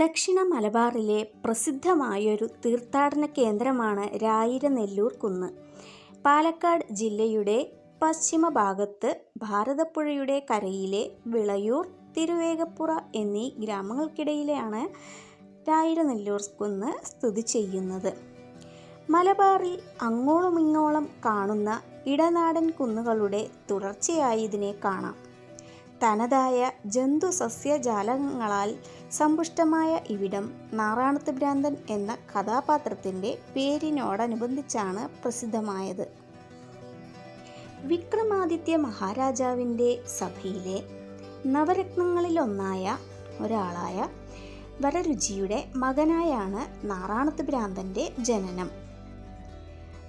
ദക്ഷിണ മലബാറിലെ പ്രസിദ്ധമായൊരു തീർത്ഥാടന കേന്ദ്രമാണ് രായിരനെല്ലൂർ കുന്ന്. പാലക്കാട് ജില്ലയുടെ പശ്ചിമ ഭാഗത്ത് ഭാരതപ്പുഴയുടെ കരയിലെ വിളയൂർ, തിരുവേഗപ്പുറ എന്നീ ഗ്രാമങ്ങൾക്കിടയിലാണ് രായിരനെല്ലൂർ കുന്ന് സ്ഥിതി ചെയ്യുന്നത് മലബാറിൽ അങ്ങോളമിങ്ങോളം കാണുന്ന ഇടനാടൻ കുന്നുകളുടെ തുടർച്ചയായി ഇതിനെ കാണാം. തനതായ ജന്തുസസ്യജാലങ്ങളാൽ സമ്പുഷ്ടമായ ഇവിടം നാറാണത്ത് ഭ്രാന്തൻ എന്ന കഥാപാത്രത്തിന്റെ പേരിനോടനുബന്ധിച്ചാണ് പ്രസിദ്ധമായത്. വിക്രമാദിത്യ മഹാരാജാവിന്റെ സഭയിലെ നവരത്നങ്ങളിലൊന്നായ ഒരാളായ വരരുചിയുടെ മകനായാണ് നാറാണത്ത് ഭ്രാന്തന്റെ ജനനം.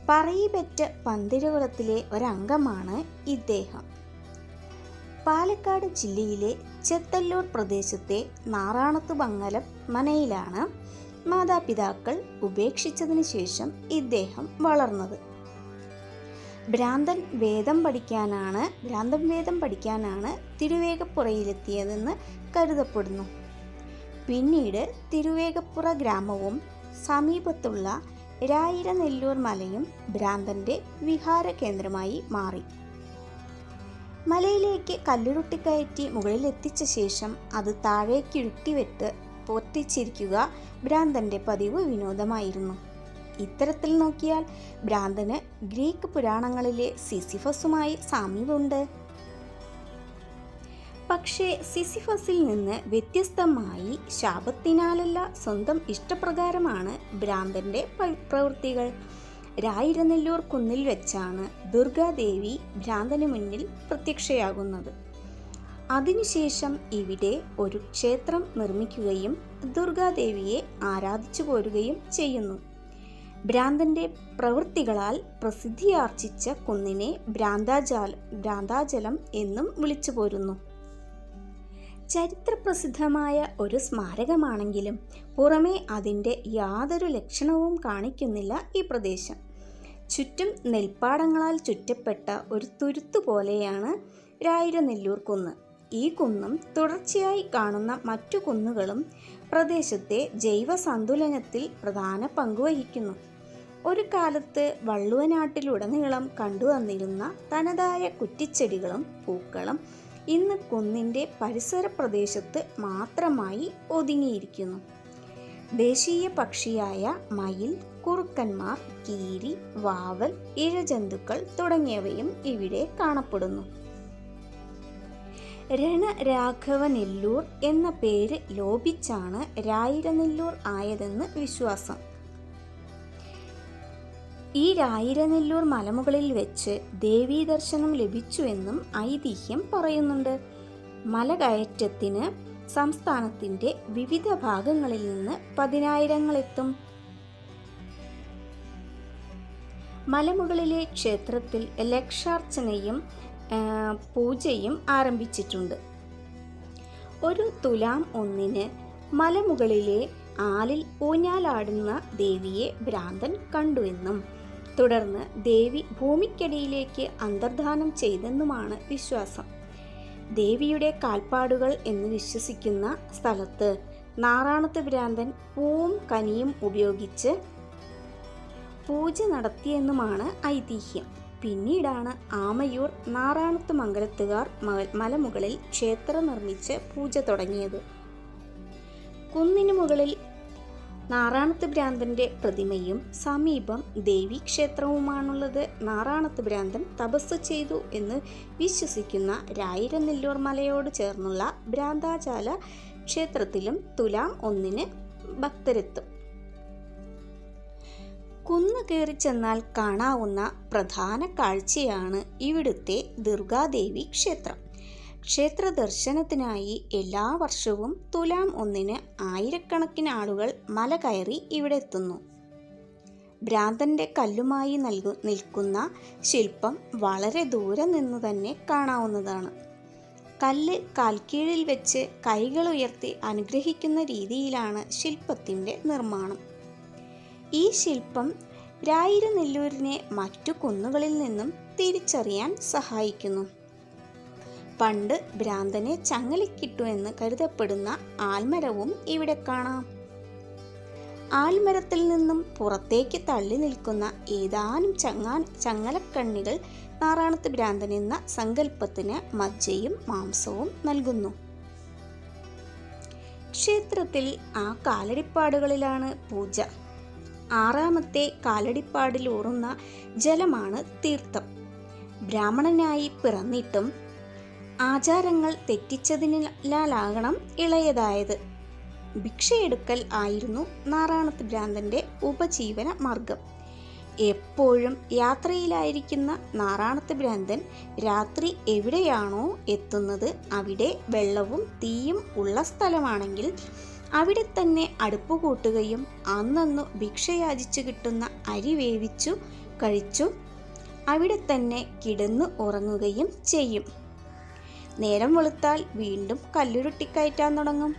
പറയിപെറ്റ പന്തിരകുലത്തിലെ ഒരംഗമാണ് ഇദ്ദേഹം. പാലക്കാട് ജില്ലയിലെ ചെത്തല്ലൂർ പ്രദേശത്തെ നാറാണത്ത് മംഗലം മനയിലാണ് മാതാപിതാക്കൾ ഉപേക്ഷിച്ചതിന് ശേഷം ഇദ്ദേഹം വളർന്നത്. ഭ്രാന്തൻ വേദം പഠിക്കാനാണ് ഭ്രാന്തൻ വേദം പഠിക്കാനാണ് തിരുവേഗപ്പുറയിലെത്തിയതെന്ന് കരുതപ്പെടുന്നു. പിന്നീട് തിരുവേഗപ്പുറ ഗ്രാമവും സമീപത്തുള്ള രായിരനെല്ലൂർ മലയും ഭ്രാന്തന്റെ വിഹാര കേന്ദ്രമായി മാറി. മലയിലേക്ക് കല്ലുരുട്ടിക്കയറ്റി മുകളിലെത്തിച്ച ശേഷം അത് താഴേക്ക് താഴേക്കിഴുത്തിവിട്ട് പൊട്ടിച്ചിരിക്കുക ഭ്രാന്തന്റെ പതിവ് വിനോദമായിരുന്നു. ഇത്തരത്തിൽ നോക്കിയാൽ ഭ്രാന്തന് ഗ്രീക്ക് പുരാണങ്ങളിലെ സിസിഫസുമായി സാമ്യമുണ്ട്. പക്ഷേ സിസിഫസിൽ നിന്ന് വ്യത്യസ്തമായി ശാപത്തിനാലല്ല സ്വന്തം ഇഷ്ടപ്രകാരമാണ് ഭ്രാന്തന്റെ പ്രവൃത്തികൾ. രായിരനെല്ലൂർ കുന്നിൽ വെച്ചാണ് ദുർഗാദേവി ഭ്രാന്തന് മുന്നിൽ പ്രത്യക്ഷയാകുന്നത്. അതിനുശേഷം ഇവിടെ ഒരു ക്ഷേത്രം നിർമ്മിക്കുകയും ദുർഗാദേവിയെ ആരാധിച്ചു പോരുകയും ചെയ്യുന്നു. ഭ്രാന്തന്റെ പ്രവൃത്തികളാൽ പ്രസിദ്ധിയാർജിച്ച കുന്നിനെ ഭ്രാന്താജാല ഭ്രാന്താജലം എന്നും വിളിച്ചു പോരുന്നു ചരിത്രപ്രസിദ്ധമായ ഒരു സ്മാരകമാണെങ്കിലും പുറമേ അതിന്റെ യാതൊരു ലക്ഷണവും കാണിക്കുന്നില്ല ഈ പ്രദേശം. ചുറ്റും നെൽപ്പാടങ്ങളാൽ ചുറ്റപ്പെട്ട ഒരു തുരുത്തു പോലെയാണ് രായിര നെല്ലൂർ കുന്ന്. ഈ കുന്നും തുടർച്ചയായി കാണുന്ന മറ്റു കുന്നുകളും പ്രദേശത്തെ ജൈവ സന്തുലനത്തിൽ പ്രധാന പങ്കുവഹിക്കുന്നു. ഒരു കാലത്ത് വള്ളുവനാട്ടിലുടനീളം കണ്ടുവന്നിരുന്ന തനതായ കുറ്റിച്ചെടികളും പൂക്കളും ഇന്ന് കുന്നിന്റെ പരിസര പ്രദേശത്ത് മാത്രമായി ഒതുങ്ങിയിരിക്കുന്നു. ദേശീയ പക്ഷിയായ മയിൽ, കുറുക്കന്മാർ, കീരി, വാവൽ, ഇഴജന്തുക്കൾ തുടങ്ങിയവയും ഇവിടെ കാണപ്പെടുന്നു. രണരാഘവനെല്ലൂർ എന്ന പേര് ലോപിച്ചാണ് രായിരനെല്ലൂർ ആയതെന്ന് വിശ്വാസം. ഈ രായിരനെല്ലൂർ മലമുകളിൽ വെച്ച് ദേവീദർശനം ലഭിച്ചുവെന്നും ഐതിഹ്യം പറയുന്നുണ്ട്. മലകയറ്റത്തിന് സംസ്ഥാനത്തിന്റെ വിവിധ ഭാഗങ്ങളിൽ നിന്ന് പതിനായിരങ്ങളെത്തും. മലമുകളിലെ ക്ഷേത്രത്തിൽ ലക്ഷാർച്ചനയും പൂജയും ആരംഭിച്ചിട്ടുണ്ട്. ഒരു തുലാം ഒന്നിന് മലമുകളിലെ ആലിൽ ഊഞ്ഞാലാടുന്ന ദേവിയെ ഭ്രാന്തൻ കണ്ടുവെന്നും തുടർന്ന് ദേവി ഭൂമിക്കടിയിലേക്ക് അന്തർധാനം ചെയ്തെന്നുമാണ് വിശ്വാസം. ദേവിയുടെ കാൽപ്പാടുകൾ എന്ന് വിശ്വസിക്കുന്ന സ്ഥലത്ത് നാറാണത്ത് ഭ്രാന്തൻ പൂവും കനിയും ഉപയോഗിച്ച് പൂജ നടത്തിയെന്നുമാണ് ഐതിഹ്യം. പിന്നീടാണ് ആമയൂർ നാറാണത്ത് മംഗലത്തുകാർ മലമുകളിൽ ക്ഷേത്രം നിർമ്മിച്ച് പൂജ തുടങ്ങിയത്. കുന്നിനു മുകളിൽ നാറാണത്ത് ഭ്രാന്തന്റെ പ്രതിമയും സമീപം ദേവീക്ഷേത്രവുമാണുള്ളത്. നാറാണത്ത് ഭ്രാന്തൻ തപസ് ചെയ്തു എന്ന് വിശ്വസിക്കുന്ന രായിരനെല്ലൂർ മലയോട് ചേർന്നുള്ള ഭ്രാന്താചാല ക്ഷേത്രത്തിലും തുലാം ഒന്നിന് ഭക്തരെത്തും. കുന്ന് കയറി ചെന്നാൽ കാണാവുന്ന പ്രധാന കാഴ്ചയാണ് ഇവിടുത്തെ ദുർഗാദേവി ക്ഷേത്രം. ക്ഷേത്രദർശനത്തിനായി എല്ലാ വർഷവും തുലാം ഒന്നിന് ആയിരക്കണക്കിന് ആളുകൾ മല കയറി ഇവിടെ എത്തുന്നു ഭ്രാന്തന്റെ കല്ലുമായി നൽകു നിൽക്കുന്ന ശില്പം വളരെ ദൂരെ നിന്ന് തന്നെ കാണാവുന്നതാണ്. കല്ല് കാൽക്കീഴിൽ വെച്ച് കൈകൾ ഉയർത്തി അനുഗ്രഹിക്കുന്ന രീതിയിലാണ് ശില്പത്തിന്റെ നിർമ്മാണം. ഈ ശില്പം രായിരനെല്ലൂരിനെ മറ്റു കുന്നുകളിൽ നിന്നും തിരിച്ചറിയാൻ സഹായിക്കുന്നു. പണ്ട് ഭ്രാന്തനെ ചങ്ങലക്കിട്ടു എന്ന് കരുതപ്പെടുന്ന ആൽമരവും ഇവിടെ കാണാം. ആൽമരത്തിൽ നിന്നും പുറത്തേക്ക് തള്ളി നിൽക്കുന്ന ഏതാനും ചങ്ങാൻ ചങ്ങലക്കണ്ണികൾ നാറാണത്ത് ഭ്രാന്തൻ എന്ന സങ്കല്പത്തിന് മജ്ജയും മാംസവും നൽകുന്നു. ക്ഷേത്രത്തിൽ ആ കാലടിപ്പാടുകളിലാണ് പൂജ. ആറാമത്തെ കാലടിപ്പാടിലൂറുന്ന ജലമാണ് തീർത്ഥം. ബ്രാഹ്മണനായി പിറന്നിട്ടും ആചാരങ്ങൾ തെറ്റിച്ചതിനാലാകണം ഇളയതായത്. ഭിക്ഷയെടുക്കൽ ആയിരുന്നു നാറാണത്ത് ഭ്രാന്തന്റെ ഉപജീവന മാർഗം എപ്പോഴും യാത്രയിലായിരിക്കുന്ന നാറാണത്ത് ഭ്രാന്തൻ രാത്രി എവിടെയാണോ എത്തുന്നത് അവിടെ വെള്ളവും തീയും ഉള്ള സ്ഥലമാണെങ്കിൽ അവിടെ തന്നെ അടുപ്പ് കൂട്ടുകയും അന്നന്നു ഭിക്ഷയാചിച്ചു കിട്ടുന്ന അരി വേവിച്ചു കഴിച്ചു അവിടെ തന്നെ കിടന്നു ഉറങ്ങുകയും ചെയ്യും. നേരം വെളുത്താൽ വീണ്ടും കല്ലുരുട്ടിക്കയറ്റാൻ തുടങ്ങും.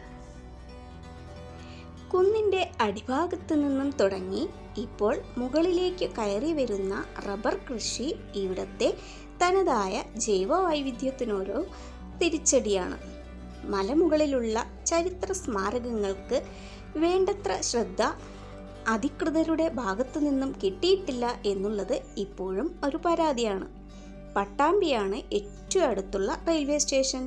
കുന്നിന്റെ അടിഭാഗത്തു നിന്നും തുടങ്ങി ഇപ്പോൾ മുകളിലേക്ക് കയറി വരുന്ന റബ്ബർ കൃഷി ഇവിടത്തെ തനതായ ജൈവ വൈവിധ്യത്തിനോരോ തിരിച്ചടിയാണ്. മലമുകളിലുള്ള ചരിത്ര സ്മാരകങ്ങൾക്ക് വേണ്ടത്ര ശ്രദ്ധ അധികൃതരുടെ ഭാഗത്തു നിന്നും കിട്ടിയിട്ടില്ല എന്നുള്ളത് ഇപ്പോഴും ഒരു പരാതിയാണ്. പട്ടാമ്പിയാണ് ഏറ്റവും അടുത്തുള്ള റെയിൽവേ സ്റ്റേഷൻ.